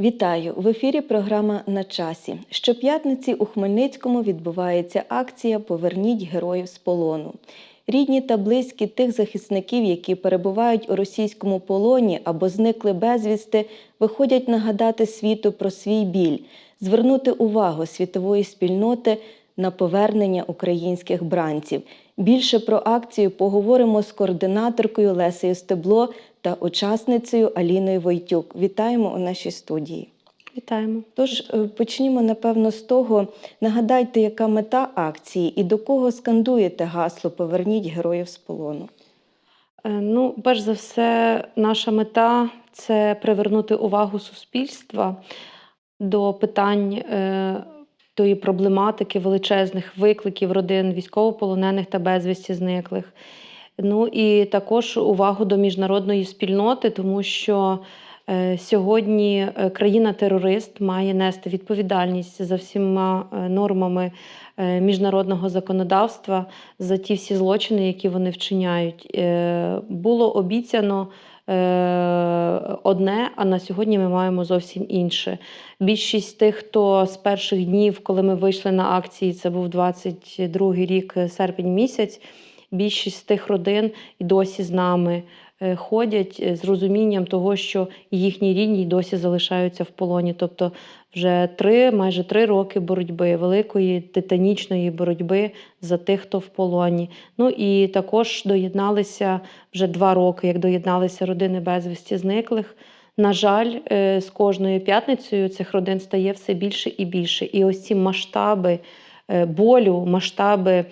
Вітаю! В ефірі програма на часі. Щоп'ятниці у Хмельницькому відбувається акція Поверніть героїв з полону. Рідні та близькі тих захисників, які перебувають у російському полоні або зникли безвісти, виходять нагадати світу про свій біль, звернути увагу світової спільноти на повернення українських бранців. Більше про акцію поговоримо з координаторкою Лесею Стебло та учасницею Аліною Войтюк. Вітаємо у нашій студії. Вітаємо. Тож е, почнімо, напевно, з того. Нагадайте, яка мета акції і до кого скандуєте гасло Поверніть героїв з полону. Е, Ну, перш за все, наша мета це привернути увагу суспільства до питань е, тої проблематики величезних викликів родин військовополонених та безвісті зниклих. Ну і також увагу до міжнародної спільноти, тому що е, сьогодні е, країна-терорист має нести відповідальність за всіма е, нормами міжнародного законодавства за ті всі злочини, які вони вчиняють. Було обіцяно одне, а на сьогодні ми маємо зовсім інше. Більшість тих, хто з перших днів, коли ми вийшли на акції, це був 22 рік, серпень місяць. Більшість тих родин і досі з нами е, ходять е, з розумінням того, що їхні рідні досі залишаються в полоні. Тобто вже три, майже три роки боротьби, великої титанічної боротьби за тих, хто в полоні. Ну і також доєдналися вже два роки, як доєдналися родини безвісті зниклих. На жаль, е, з кожною п'ятницею цих родин стає все більше і більше. І ось ці масштаби болю, масштаби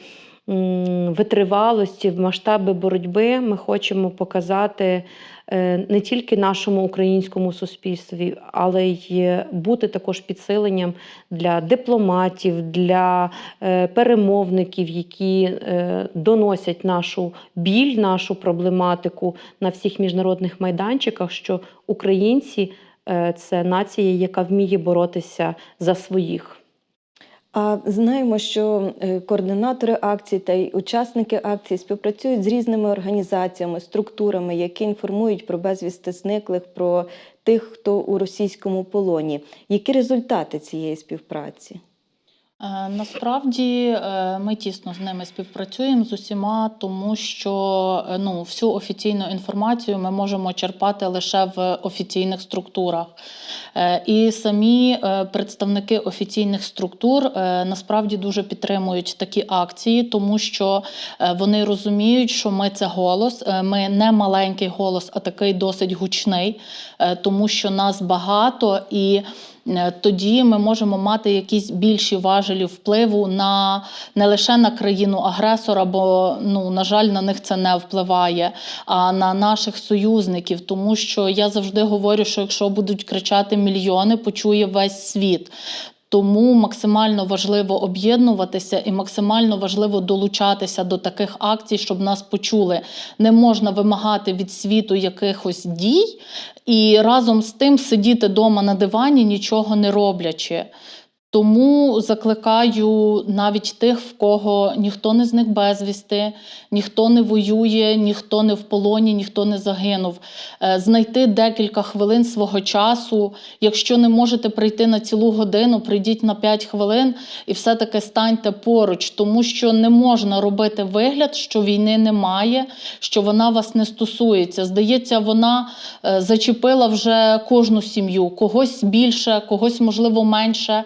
витривалості, масштаби боротьби ми хочемо показати е, не тільки нашому українському суспільстві, але й бути також підсиленням для дипломатів, для е, перемовників, які е, доносять нашу біль, нашу проблематику на всіх міжнародних майданчиках, що українці це нація, яка вміє боротися за своїх. А знаємо, що е, координатори акції та й учасники акції співпрацюють з різними організаціями, структурами, які інформують про безвісти зниклих, про тих, хто у російському полоні. Які результати цієї співпраці? Е, Насправді е, ми тісно з ними співпрацюємо з усіма, тому що е, ну, всю офіційну інформацію ми можемо черпати лише в офіційних структурах. І самі представники офіційних структур насправді дуже підтримують такі акції, тому що вони розуміють, що ми це голос. Ми не маленький голос, а такий досить гучний, тому що нас багато і. Е, Тоді ми можемо мати якісь більші важелі впливу на не лише на країну агресора, бо ну на жаль, на них це не впливає, а на наших союзників. Тому що я завжди говорю, що якщо будуть кричати мільйони, почує весь світ. Тому максимально важливо об'єднуватися і максимально важливо долучатися до таких акцій, щоб нас почули. Не можна вимагати від світу якихось дій і разом з тим сидіти вдома на дивані, нічого не роблячи. Тому закликаю навіть тих, в кого ніхто не зник безвісти, ніхто не воює, ніхто не в полоні, ніхто не загинув. е, Знайти декілька хвилин свого часу. Якщо не можете прийти на цілу годину, прийдіть на 5 хвилин і все-таки станьте поруч, тому що не можна робити вигляд, що війни немає, що вона вас не стосується. Здається, вона е, зачепила вже кожну сім'ю, когось більше, когось можливо менше.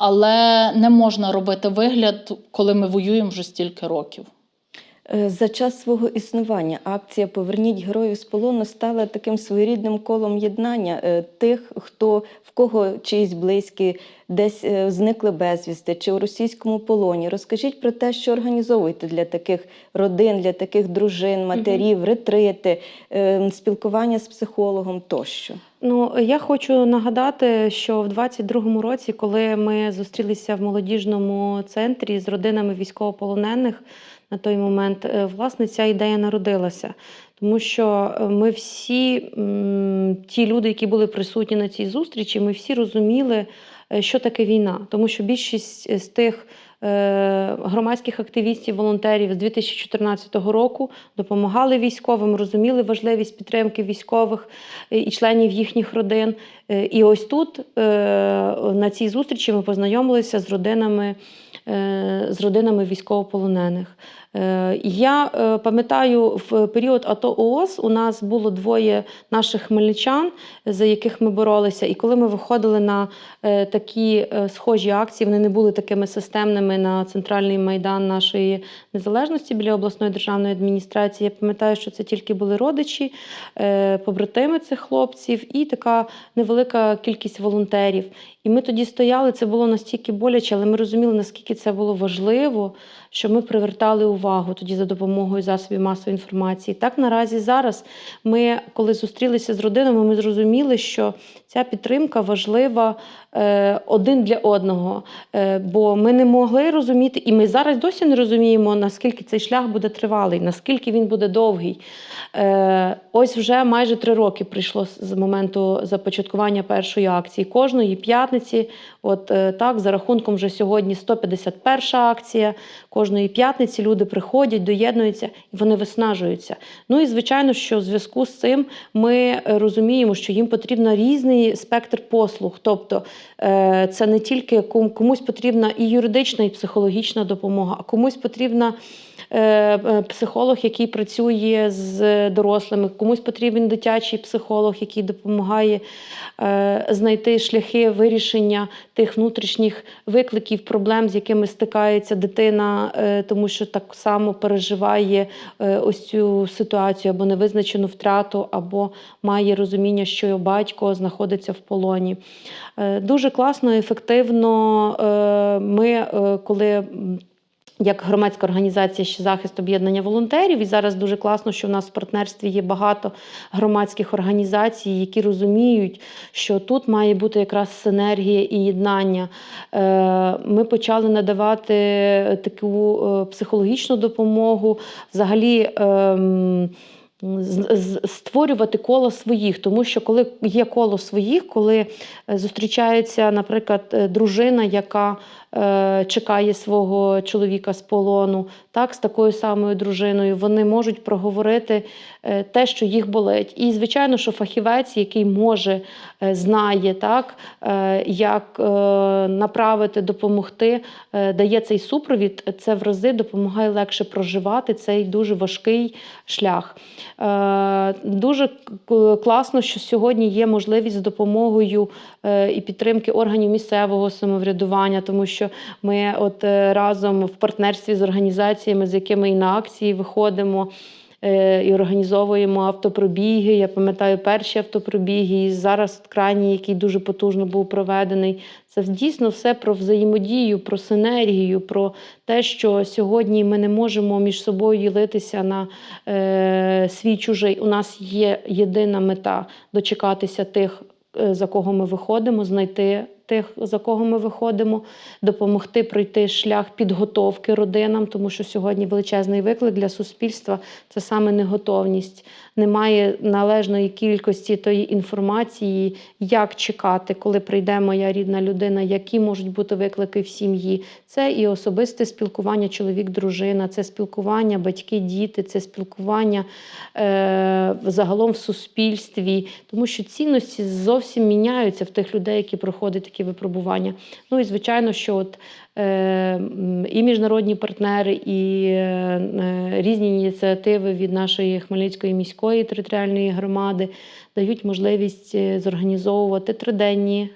Але не можна робити вигляд, коли ми воюємо вже стільки років. Е, За час свого існування акція Поверніть героїв з полону стала таким своєрідним колом єднання е, тих, хто в кого чиїсь близькі десь е, зникли безвісти чи у російському полоні. Розкажіть про те, що організовуєте для таких родин, для таких дружин, матерів, ретрити, е, спілкування з психологом тощо. Ну, я хочу нагадати, що в 22-му році, коли ми зустрілися в молодіжному центрі з родинами військовополонених, на той момент, е, власне, ця ідея народилася. Тому що е, ми всі, ті люди, які були присутні на цій зустрічі, ми всі розуміли, е, що таке війна. Тому що більшість з тих громадських активістів, волонтерів з 2014 року, допомагали військовим, розуміли важливість підтримки військових е, і членів їхніх родин. Е, І ось тут, е, на цій зустрічі, ми познайомилися з родинами, е, з родинами військовополонених. Е, Я е, пам'ятаю, в період АТО ООС у нас було двоє наших хмельничан, за яких ми боролися. І коли ми виходили на е, такі схожі акції, вони не були такими системними на центральний майдан нашої незалежності біля обласної державної адміністрації. Я пам'ятаю, що це тільки були родичі, побратими цих хлопців і така невелика кількість волонтерів. І ми тоді стояли, це було настільки боляче, але ми розуміли, наскільки це було важливо, що ми привертали увагу тоді за допомогою засобів масової інформації. Так наразі зараз ми, коли зустрілися з родинами, ми зрозуміли, що ця підтримка важлива е, один для одного. Е, бо ми не могли розуміти, і ми зараз досі не розуміємо, наскільки цей шлях буде тривалий, наскільки він буде довгий. Е, ось вже майже три роки прийшло з- моменту започаткування першої акції. Кожної п'ятниці, от так, за рахунком вже сьогодні 151 акція. Кожної п'ятниці люди приходять, доєднуються і вони виснажуються. Ну і звичайно, що в зв'язку з цим ми розуміємо, що їм потрібен різний спектр послуг. Тобто е, це не тільки комусь потрібна і юридична, і психологічна допомога, а комусь потрібна. Е, е, Психолог, який працює з дорослими, комусь потрібен дитячий психолог, який допомагає е, знайти шляхи вирішення тих внутрішніх викликів, проблем, з якими стикається дитина, тому що так само переживає ось цю ситуацію або невизначену втрату, або має розуміння, що його батько знаходиться в полоні. Дуже класно, ефективно. Ми, коли як громадська організація ще захист об'єднання волонтерів, і зараз дуже класно, що в нас в партнерстві є багато громадських організацій, які розуміють, що тут має бути якраз синергія і єднання. Е, Ми почали надавати таку е, психологічну допомогу, взагалі. Створювати коло своїх, тому що коли є коло своїх, коли е, зустрічається, наприклад, е, дружина, яка е, чекає свого чоловіка з полону, так, з такою самою дружиною, вони можуть проговорити е, те, що їх болить. І, звичайно, що фахівець, який може, е, знає, так, е, як направити, допомогти, дає цей супровід, це в рази допомагає легше проживати цей дуже важкий шлях. Дуже класно, що сьогодні є можливість з допомогою і підтримки органів місцевого самоврядування, тому що ми от разом в партнерстві з організаціями, з якими і на акції виходимо. е, І організовуємо автопробіги. Я пам'ятаю перші автопробіги, і зараз крайній, який дуже потужно був проведений. Це дійсно все про взаємодію, про синергію, про те, що сьогодні ми не можемо між собою ділитися на е, свій чужий. У нас є єдина мета дочекатися тих, е, за кого ми виходимо, знайти тих, за кого ми виходимо, допомогти пройти шлях підготовки родинам, тому що сьогодні величезний виклик для суспільства це саме неготовність. Немає належної кількості тої інформації, як чекати, коли прийде моя рідна людина, які можуть бути виклики в сім'ї. Це і особисте спілкування чоловік-дружина, це спілкування батьки-діти, це спілкування е, загалом в суспільстві, тому що цінності зовсім міняються в тих людей, які проходять такі випробування. Ну і звичайно, що от е, і міжнародні партнери, і е, е, різні ініціативи від нашої Хмельницької міської територіальної громади дають можливість зорганізовувати триденні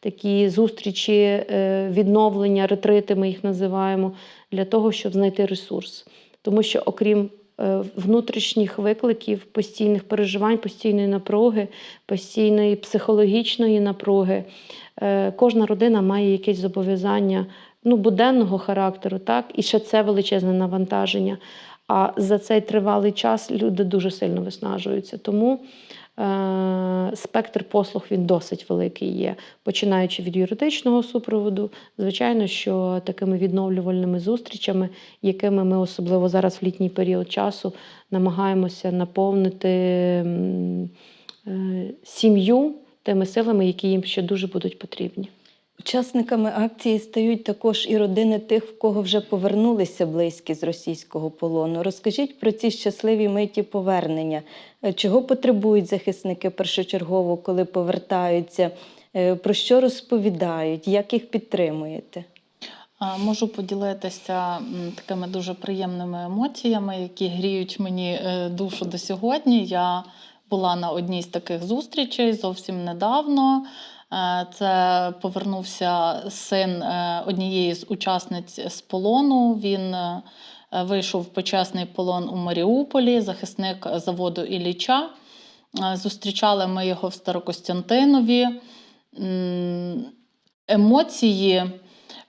такі зустрічі, відновлення, ретрити, ми їх називаємо, для того, щоб знайти ресурс. Тому що, окрім внутрішніх викликів, постійних переживань, постійної напруги, постійної психологічної напруги, е, кожна родина має якесь зобов'язання ну, буденного характеру, так, і ще це величезне навантаження. А за цей тривалий час люди дуже сильно виснажуються. Тому е, спектр послуг він досить великий є, починаючи від юридичного супроводу, звичайно, що такими відновлювальними зустрічами, якими ми особливо зараз в літній період часу намагаємося наповнити е, сім'ю тими силами, які їм ще дуже будуть потрібні. Учасниками акції стають також і родини тих, в кого вже повернулися близькі з російського полону. Розкажіть про ці щасливі миті повернення. Е, Чого потребують захисники першочергово, коли повертаються? Е, Про що розповідають? Як їх підтримуєте? Можу поділитися такими дуже приємними емоціями, які гріють мені е, душу до сьогодні. Я була на одній з таких зустрічей зовсім недавно. Е, Це повернувся син е, однієї з учасниць з полону. Він е, вийшов в почесний полон у Маріуполі, захисник заводу Ілліча. Е, Зустрічали ми його в Старокостянтинові. Емоції.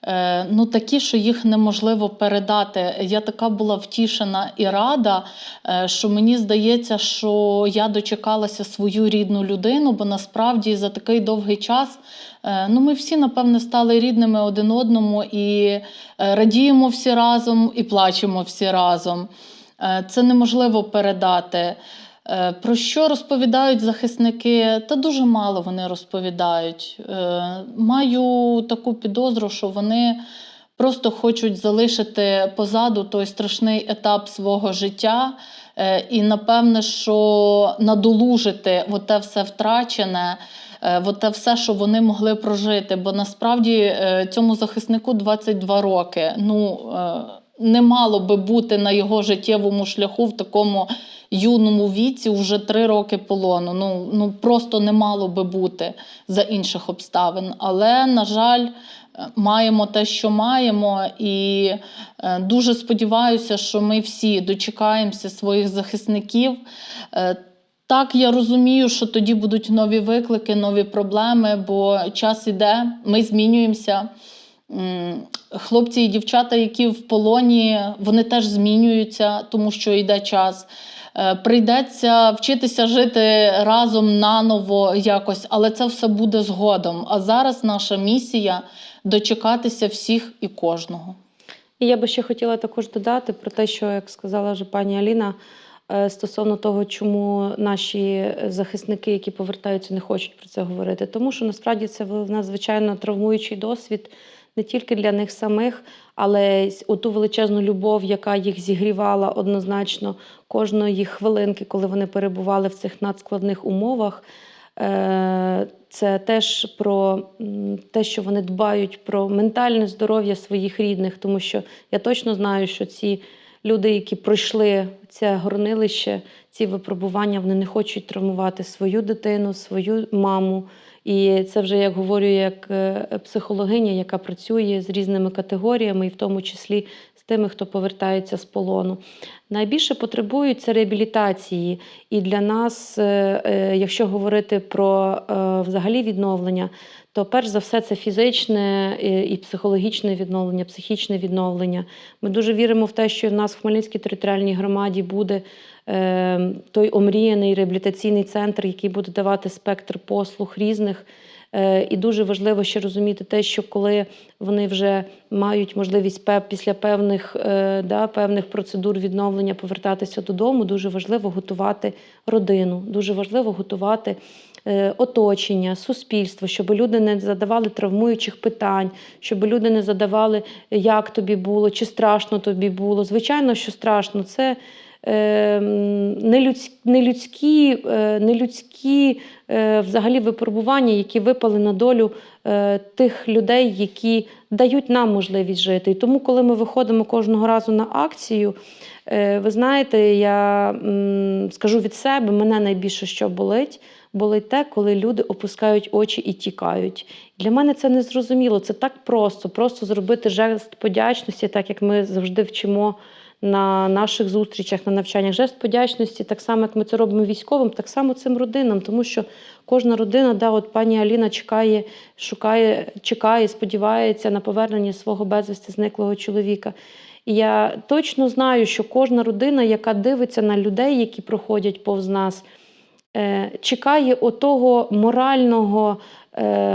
Е, Ну, такі, що їх неможливо передати. Я така була втішена і рада, е, що мені здається, що я дочекалася свою рідну людину, бо насправді за такий довгий час е, ну, ми всі, напевне, стали рідними один одному і радіємо всі разом, і плачемо всі разом. Це неможливо передати. Е, Про що розповідають захисники? Та дуже мало вони розповідають. Е, Маю таку підозру, що вони просто хочуть залишити позаду той страшний етап свого життя. е, І напевне, що надолужити те все втрачене, те все, що вони могли прожити. Бо насправді цьому захиснику 22 роки. Ну, не мало би бути на його життєвому шляху в такому юному віці вже три роки полону. Ну, ну просто не мало би бути за інших обставин. Але, на жаль, маємо те, що маємо, і е, дуже сподіваюся, що ми всі дочекаємося своїх захисників. Е, Так, я розумію, що тоді будуть нові виклики, нові проблеми, бо час іде, ми змінюємося. Хлопці і дівчата, які в полоні, вони теж змінюються, тому що йде час. Е, Прийдеться вчитися жити разом наново якось, але це все буде згодом. А зараз наша місія дочекатися всіх і кожного. І я би ще хотіла також додати про те, що, як сказала вже пані Аліна, е, стосовно того, чому наші захисники, які повертаються, не хочуть про це говорити. Тому що насправді це надзвичайно травмуючий досвід не тільки для них самих, але оту величезну любов, яка їх зігрівала однозначно кожної хвилинки, коли вони перебували в цих надскладних умовах. Е, Це теж про те, що вони дбають про ментальне здоров'я своїх рідних, тому що я точно знаю, що ці люди, які пройшли це горнилище, ці випробування, вони не хочуть травмувати свою дитину, свою маму. І це вже як говорю, як е, психологиня, яка працює з різними категоріями, і в тому числі з тими, хто повертається з полону. Найбільше потребують це реабілітації. І для нас, е, е, якщо говорити про взагалі відновлення, то перш за все це фізичне і психологічне відновлення, психічне відновлення. Ми дуже віримо в те, що в нас в Хмельницькій територіальній громаді буде е, той омріяний реабілітаційний центр, який буде давати спектр послуг різних. Е, І дуже важливо ще розуміти те, що коли вони вже мають можливість після певних, е, да, певних процедур відновлення повертатися додому, дуже важливо готувати родину, дуже важливо готувати оточення, суспільство, щоб люди не задавали травмуючих питань, щоб люди не задавали, як тобі було, чи страшно тобі було. Звичайно, що страшно. Це нелюдські, нелюдські, е, нелюдські е, взагалі випробування, які випали на долю е, тих людей, які дають нам можливість жити. І тому, коли ми виходимо кожного разу на акцію, ви знаєте, я скажу від себе, мене найбільше що болить. Болить те, коли люди опускають очі і тікають. Для мене це не зрозуміло. Це так просто, просто зробити жест подячності, так як ми завжди вчимо на наших зустрічах, на навчаннях. Жест подячності, так само, як ми це робимо військовим, так само цим родинам, тому що кожна родина, да, от пані Аліна чекає, шукає, чекає, сподівається на повернення свого безвісти зниклого чоловіка. І я точно знаю, що кожна родина, яка дивиться на людей, які проходять повз нас, е, чекає отого морального,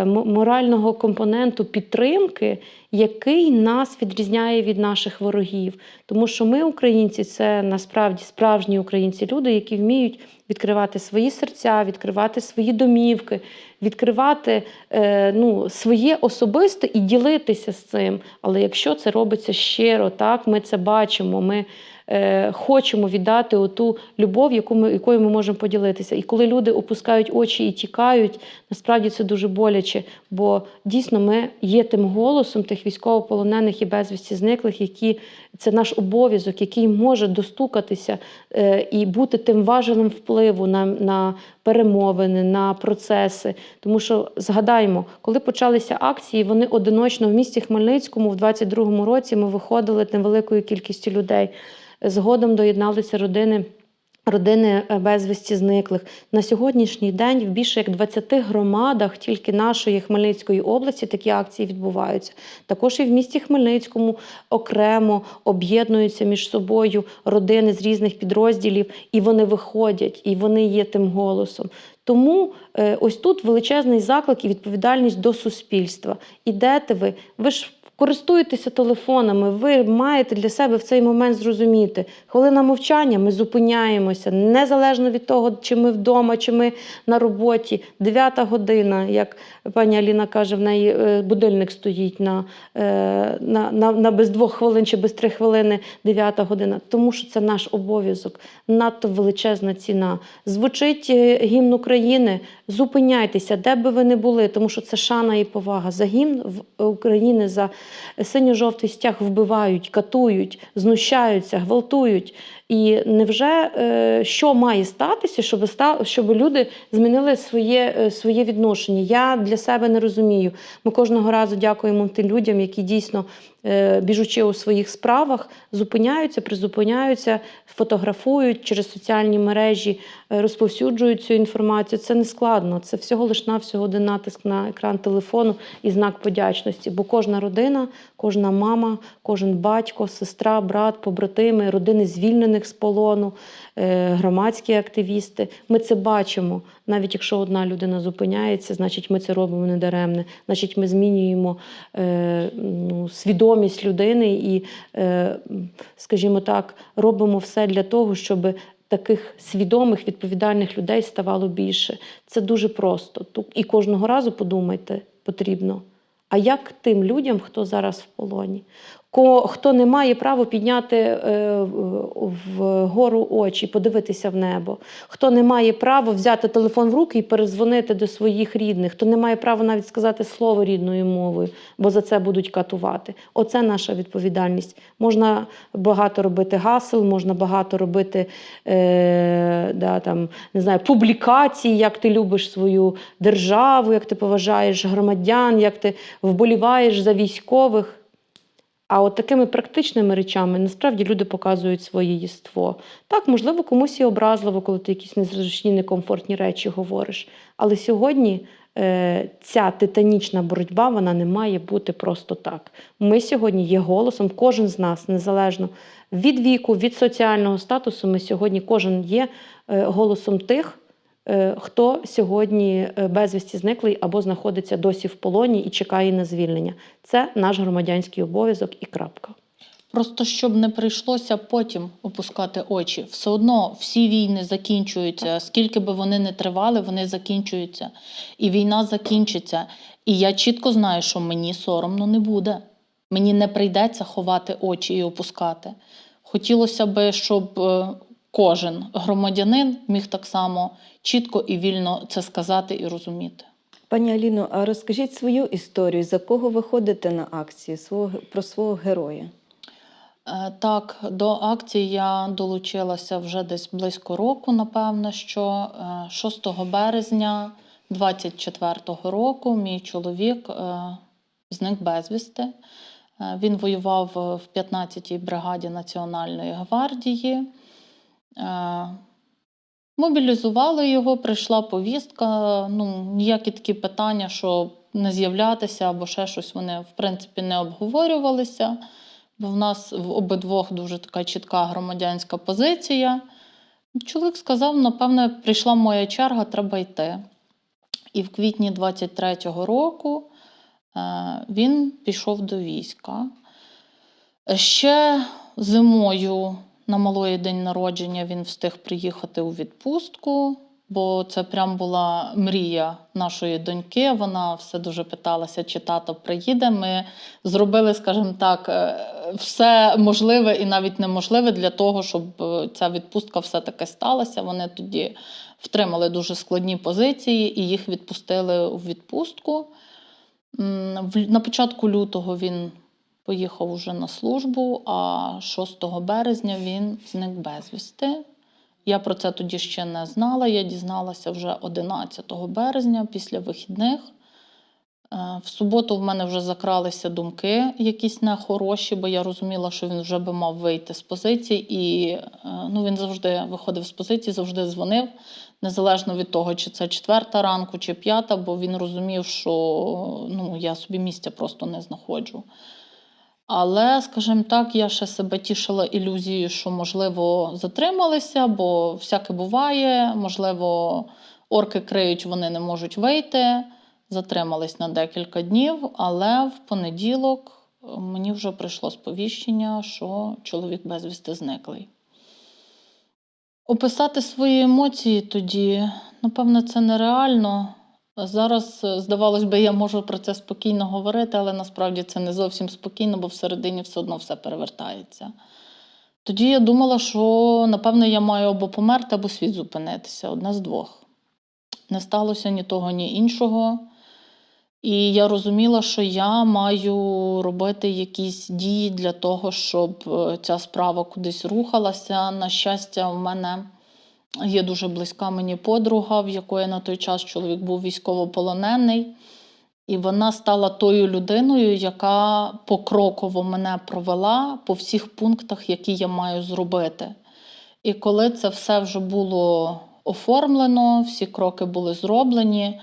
морального компоненту підтримки, який нас відрізняє від наших ворогів. Тому що ми, українці, це насправді справжні українці, люди, які вміють відкривати свої серця, відкривати свої домівки, відкривати е, ну, своє особисте і ділитися з цим. Але якщо це робиться щиро, так, ми це бачимо, ми е, хочемо віддати оту любов, яку ми, якою ми можемо поділитися. І коли люди опускають очі і тікають, насправді це дуже боляче, бо дійсно ми є тим голосом тих військовополонених і безвісті зниклих, які це наш обов'язок, який може достукатися е, і бути тим важелем впливу на, на перемовини, на процеси. Тому що згадаємо, коли почалися акції, вони одиночно в місті Хмельницькому в 22-му році ми виходили невеликою кількістю людей. Згодом доєдналися родини. Родини е, безвісті зниклих на сьогоднішній день в більше як 20 громадах тільки нашої Хмельницької області такі акції відбуваються. Також і в місті Хмельницькому окремо об'єднуються між собою родини з різних підрозділів, і вони виходять, і вони є тим голосом. Тому е, ось тут величезний заклик і відповідальність до суспільства. Ідете ви, ви ж користуєтеся телефонами, ви маєте для себе в цей момент зрозуміти. Хвилина мовчання, ми зупиняємося, незалежно від того, чи ми вдома, чи ми на роботі. Дев'ята година, як пані Аліна каже, в неї е, будильник стоїть на, е, на, на, на без двох хвилин чи без три хвилини, дев'ята година. Тому що це наш обов'язок, надто величезна ціна. Звучить е, гімн України, зупиняйтеся, де би ви не були, тому що це шана і повага. За гімн України за синьо-жовтий стяг вбивають, катують, знущаються, гвалтують. І невже е, що має статися, щоб щоб люди змінили своє, е, своє відношення? Я для себе не розумію. Ми кожного разу дякуємо тим людям, які дійсно, е, біжучи у своїх справах, зупиняються, призупиняються, фотографують через соціальні мережі, розповсюджують цю інформацію. Це не складно. Це всього лиш навсього один натиск на екран телефону і знак подячності. Бо кожна родина, кожна мама, кожен батько, сестра, брат, побратими, родини звільнених з полону, е, громадські активісти. Ми це бачимо. Навіть якщо одна людина зупиняється, значить ми це робимо недаремне. Значить, ми змінюємо е, ну, свідомість людини і, е, скажімо так, робимо все для того, щоб таких свідомих, відповідальних людей ставало більше. Це дуже просто. І кожного разу подумайте потрібно. А як тим людям, хто зараз в полоні? Хто не має права підняти е, вгору очі, подивитися в небо, хто не має права взяти телефон в руки і перезвонити до своїх рідних, хто не має права навіть сказати слово рідною мовою, бо за це будуть катувати. Оце наша відповідальність. Можна багато робити гасел, можна багато робити е, да, там, не знаю, публікацій, як ти любиш свою державу, як ти поважаєш громадян, як ти вболіваєш за військових. А от такими практичними речами насправді люди показують своє єство. Так, можливо, комусь і образливо, коли ти якісь незручні, некомфортні речі говориш. Але сьогодні е, ця титанічна боротьба вона не має бути просто так. Ми сьогодні є голосом, кожен з нас, незалежно від віку, від соціального статусу. Ми сьогодні кожен є е, голосом тих, хто сьогодні е, безвісті зниклий або знаходиться досі в полоні і чекає на звільнення. Це наш громадянський обов'язок і крапка. Просто щоб не прийшлося потім опускати очі. Все одно всі війни закінчуються. Скільки би вони не тривали, вони закінчуються. І війна закінчиться. І я чітко знаю, що мені соромно не буде. Мені не прийдеться ховати очі і опускати. Хотілося би, щоб е, кожен громадянин міг так само чітко і вільно це сказати і розуміти. Пані Аліно, а розкажіть свою історію, за кого ви ходите на акції, свого, про свого героя? Е, Так, до акції я долучилася вже десь близько року, напевно, що е, 6 березня 24-го року мій чоловік е, зник безвісти. Е, Він воював в 15-й бригаді Національної гвардії. Е, Мобілізували його, прийшла повістка. Ну, ніякі такі питання, що не з'являтися або ще щось, вони в принципі не обговорювалися. Бо в нас в обидвох дуже така чітка громадянська позиція. Чоловік сказав: напевне, прийшла моя черга, треба йти. І в квітні 23-го року е, він пішов до війська. Ще зимою на малої день народження він встиг приїхати у відпустку, бо це прям була мрія нашої доньки. Вона все дуже питалася, чи тато приїде. Ми зробили, скажімо так, е, все можливе і навіть неможливе для того, щоб е, ця відпустка все-таки сталася. Вони тоді втримали дуже складні позиції і їх відпустили у відпустку. На початку лютого він поїхав уже на службу, а 6 березня він зник безвісти. Я про це тоді ще не знала. Я дізналася вже 11 березня після вихідних. Е, В суботу в мене вже закралися думки якісь нехороші, бо я розуміла, що він вже би мав вийти з позиції, і е, ну, він завжди виходив з позиції, завжди дзвонив, незалежно від того, чи це четверта ранку, чи п'ята, бо він розумів, що ну, я собі місця просто не знаходжу. Але, скажімо так, я ще себе тішила ілюзією, що, можливо, затрималися, бо всяке буває, можливо, орки криють, вони не можуть вийти. Затримались на декілька днів, але в понеділок е, мені вже прийшло сповіщення, що чоловік безвісти зниклий. Описати свої емоції тоді, напевно, це нереально. Зараз, е, здавалось би, я можу про це спокійно говорити, але насправді це не зовсім спокійно, бо всередині все одно все перевертається. Тоді я думала, що напевно я маю або померти, або світ зупинитися одне з двох. Не сталося ні того, ні іншого. І я розуміла, що я маю робити якісь дії для того, щоб е, ця справа кудись рухалася. На щастя, в мене є дуже близька мені подруга, в якої на той час чоловік був військовополонений. І вона стала тою людиною, яка покроково мене провела по всіх пунктах, які я маю зробити. І коли це все вже було оформлено, всі кроки були зроблені,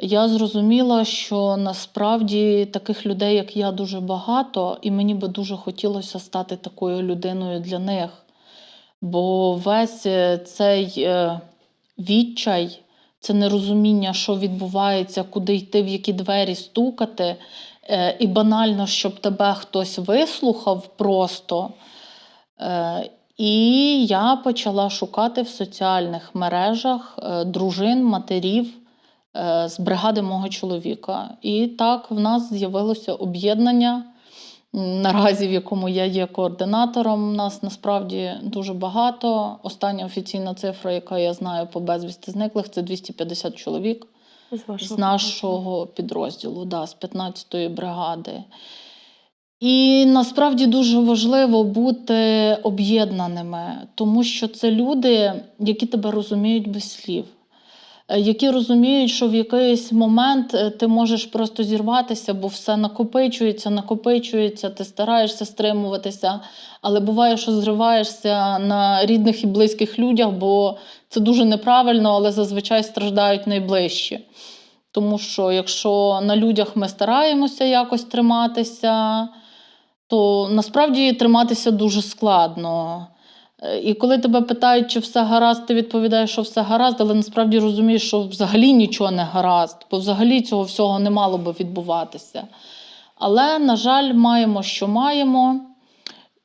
я зрозуміла, що насправді таких людей, як я, дуже багато, і мені би дуже хотілося стати такою людиною для них. Бо весь е, цей е, відчай, це нерозуміння, що відбувається, куди йти, в які двері стукати, е, і банально, щоб тебе хтось вислухав просто. І я почала шукати в соціальних мережах дружин, матерів з бригади мого чоловіка. І так в нас з'явилося об'єднання, наразі в якому я є координатором. Нас насправді дуже багато. Остання офіційна цифра, яка я знаю по безвісти зниклих, це 250 чоловік З вашого з нашого підрозділу, да, з 15-ї бригади. І насправді дуже важливо бути об'єднаними, тому що це люди, які тебе розуміють без слів, які розуміють, що в якийсь момент е, ти можеш просто зірватися, бо все накопичується, накопичується, ти стараєшся стримуватися, але буває, що зриваєшся на рідних і близьких людях, бо це дуже неправильно, але зазвичай страждають найближчі. Тому що якщо на людях ми стараємося якось триматися, то насправді триматися дуже складно. Е, І коли тебе питають, чи все гаразд, ти відповідаєш, що все гаразд, але насправді розумієш, що взагалі нічого не гаразд, бо взагалі цього всього не мало би відбуватися. Але, на жаль, маємо, що маємо.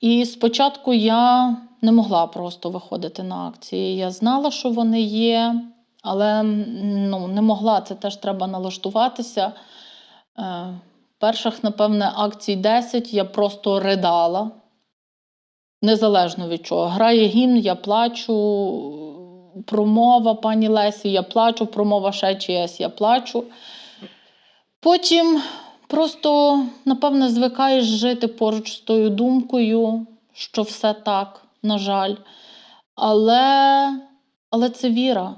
І спочатку я не могла просто виходити на акції. Я знала, що вони є, але ну, не могла. Це теж треба налаштуватися. Е, перших, напевне, акцій 10 я просто ридала. Незалежно від чого. Грає гімн, я плачу. Промова пані Лесі, я плачу, промова ще чиясь, я плачу. Потім просто, напевне, звикаєш жити поруч з тою думкою, що все так, на жаль. Але, але це віра.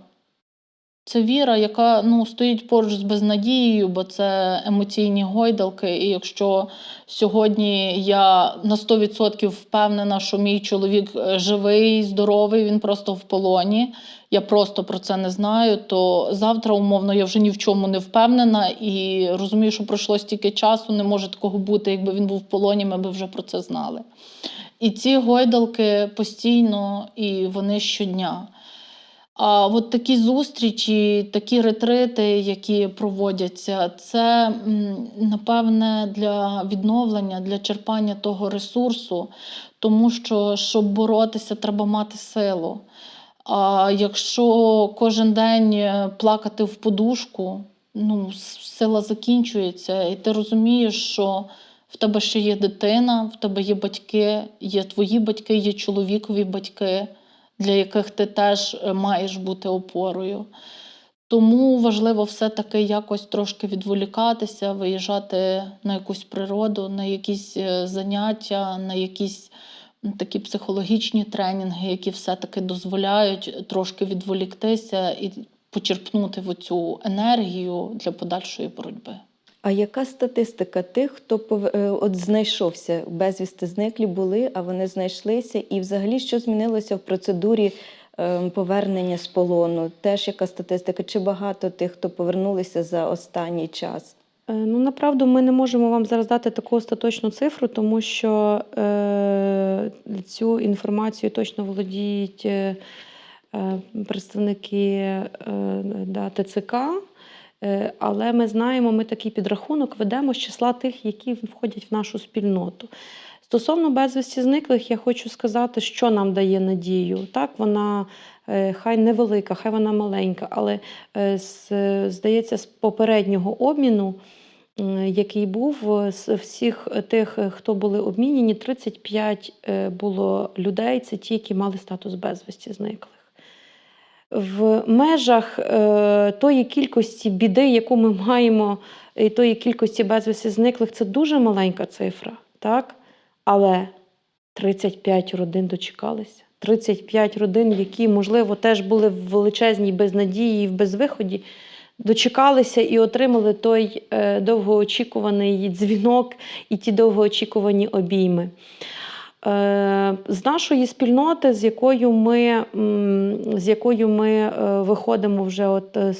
Це віра, яка ну, стоїть поруч з безнадією, бо це емоційні гойдалки. І якщо сьогодні я на 100% впевнена, що мій чоловік е, живий, здоровий, він просто в полоні, я просто про це не знаю, то завтра, умовно, я вже ні в чому не впевнена і розумію, що пройшло стільки часу, не може такого бути. Якби він був в полоні, ми б вже про це знали. І ці гойдалки постійно і вони щодня. А от такі зустрічі, такі ретрити, які проводяться, це напевне для відновлення, для черпання того ресурсу, тому що щоб боротися, треба мати силу. А якщо кожен день е, плакати в подушку, ну, сила закінчується, і ти розумієш, що в тебе ще є дитина, в тебе є батьки, є твої батьки, є чоловікові батьки, для яких ти теж е, маєш бути опорою. Тому важливо все-таки якось трошки відволікатися, виїжджати на якусь природу, на якісь е, заняття, на якісь такі психологічні тренінги, які все-таки дозволяють трошки відволіктися і почерпнути в цю енергію для подальшої боротьби. А яка статистика тих, хто е, от знайшовся безвісти зниклі були, а вони знайшлися? І взагалі що змінилося в процедурі е, повернення з полону? Теж яка статистика? Чи багато тих, хто повернулися за останній час? Е, Ну, направду, ми не можемо вам зараз дати таку остаточну цифру, тому що е, цю інформацію точно володіють е, е, представники е, да, ТЦК. Е, Але ми знаємо, ми такий підрахунок ведемо з числа тих, які входять в нашу спільноту. Стосовно безвісті зниклих, я хочу сказати, що нам дає надію. Так, вона е, хай невелика, хай вона маленька, але е, здається, з попереднього обміну, який був з всіх тих, хто були обмінені, 35 е, було людей. Це ті, які мали статус безвісті зниклих. В межах е, тої кількості біди, яку ми маємо, і тої кількості безвісті зниклих, це дуже маленька цифра, так? Але 35 родин дочекалися. 35 родин, які, можливо, теж були в величезній безнадії і в безвиході, дочекалися і отримали той е, довгоочікуваний дзвінок і ті довгоочікувані обійми. Е, З нашої спільноти, з якою ми, з якою ми е, виходимо вже от е,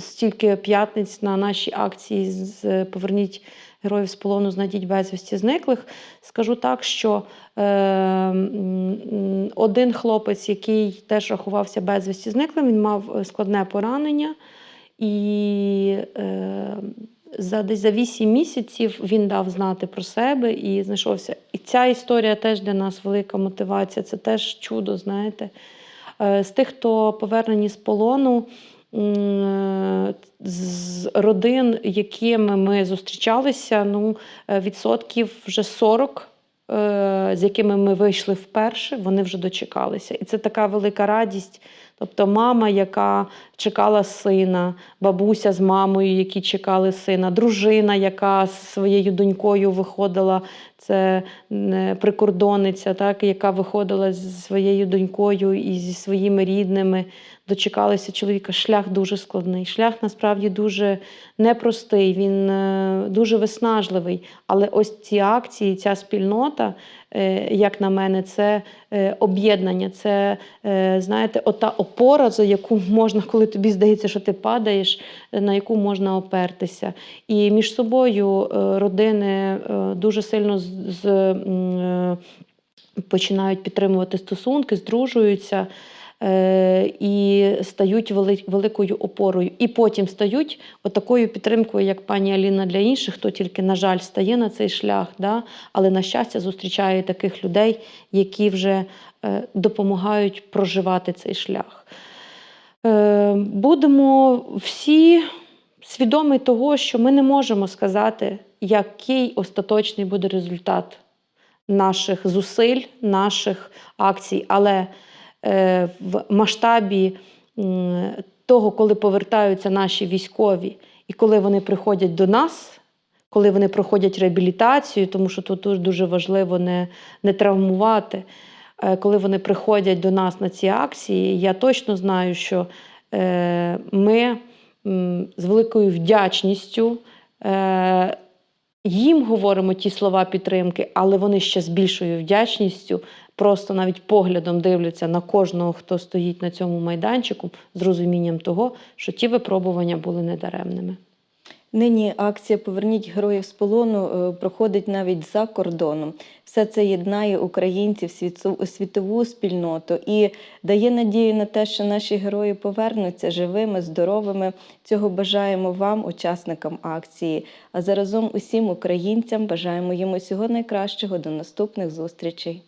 стільки п'ятниць на наші акції з Поверніть героїв з полону, знайдіть безвісті зниклих, скажу так, що е, один хлопець, який теж рахувався безвісті зниклим, він мав складне поранення. І е, за десь за 8 місяців він дав знати про себе і знайшовся. І ця історія теж для нас велика мотивація. Це теж чудо, знаєте. Е, З тих, хто повернені з полону, з родин, якими ми зустрічалися, ну, е, відсотків вже 40, е, з якими ми вийшли вперше, вони вже дочекалися. І це така велика радість. Тобто мама, яка чекала сина, бабуся з мамою, які чекали сина, дружина, яка з своєю донькою виходила, це е, прикордонниця, так, яка виходила зі своєю донькою і зі своїми рідними, дочекалися чоловіка. Шлях дуже складний. Шлях насправді дуже непростий, він е, дуже виснажливий. Але ось ці акції, ця спільнота, як на мене, це е, об'єднання, це е, знаєте, ота опора, за яку можна, коли тобі здається, що ти падаєш, е, на яку можна опертися. І між собою е, родини е, дуже сильно з, е, починають підтримувати стосунки, здружуються. Е, І стають великою опорою, і потім стають отакою підтримкою, як пані Аліна для інших, хто тільки, на жаль, стає на цей шлях, да? але на щастя зустрічає таких людей, які вже е, допомагають проживати цей шлях. Е, Будемо всі свідомі того, що ми не можемо сказати, який остаточний буде результат наших зусиль, наших акцій, але в масштабі того, коли повертаються наші військові, і коли вони приходять до нас, коли вони проходять реабілітацію, тому що тут дуже- важливо не, не травмувати. Е, Коли вони приходять до нас на ці акції, я точно знаю, що е, ми з великою вдячністю е, їм говоримо ті слова підтримки, але вони ще з більшою вдячністю, просто навіть поглядом дивляться на кожного, хто стоїть на цьому майданчику, з розумінням того, що ті випробування були недаремними. Нині акція Поверніть героїв з полону е, проходить навіть за кордоном. Все це єднає українців, світову спільноту і дає надію на те, що наші герої повернуться живими, здоровими. Цього бажаємо вам, учасникам акції. А заразом усім українцям бажаємо їм усього найкращого. До наступних зустрічей.